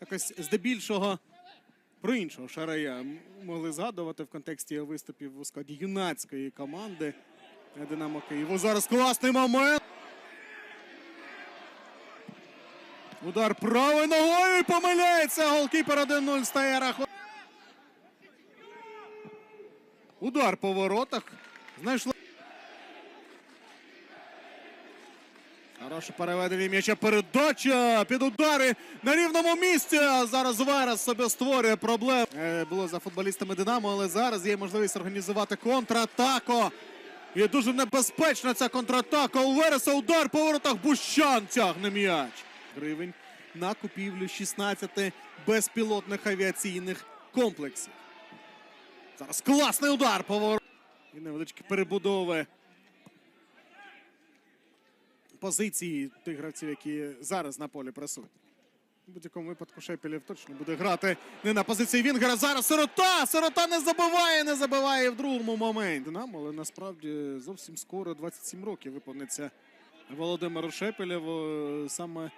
якось здебільшого про іншого шарая могли згадувати в контексті виступів у складі юнацької команди Динамо Києву. Зараз класний момент. Удар правою ногою помиляється. Голкіпер 1-0 стає рахунок. Удар по воротах. Знайшла. Хороше переведення м'яча передача під удари на рівному місці. Зараз Верес собі створює проблем. Е, Було за футболістами Динамо, але зараз є можливість організувати контратаку. І дуже небезпечна ця контратака. У Вереса удар по воротах Бущан тягне м'яч. Гривень на купівлю 16 безпілотних авіаційних комплексів. Зараз класний удар по воротах. І невеличкі перебудови позиції тих гравців, які зараз на полі присутні. У будь-якому випадку Шепелєв точно буде грати не на позиції Вінгера. Зараз сирота! Сирота не забиває, не забиває в другому моменті. Нам, але насправді зовсім скоро 27 років виповниться Володимиру Шепелєву. Саме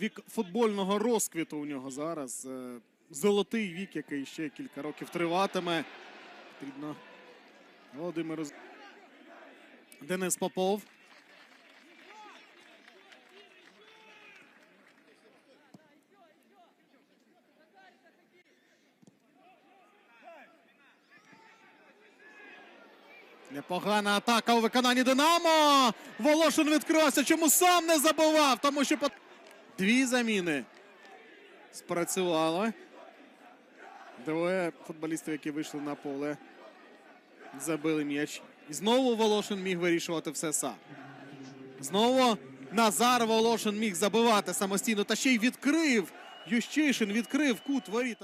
вік футбольного розквіту у нього зараз. Е, Золотий вік, який ще кілька років триватиме. Потрібно Володимиру. Денис Попов. Непогана атака у виконанні Динамо. Волошин відкрився. Чому сам не забивав? Тому що пот- дві заміни спрацювали. Двоє футболістів, які вийшли на поле, забили м'яч. І знову Волошин міг вирішувати все сам. Знову Назар Волошин міг забивати самостійно та ще й відкрив. Ющишин відкрив кут воріт.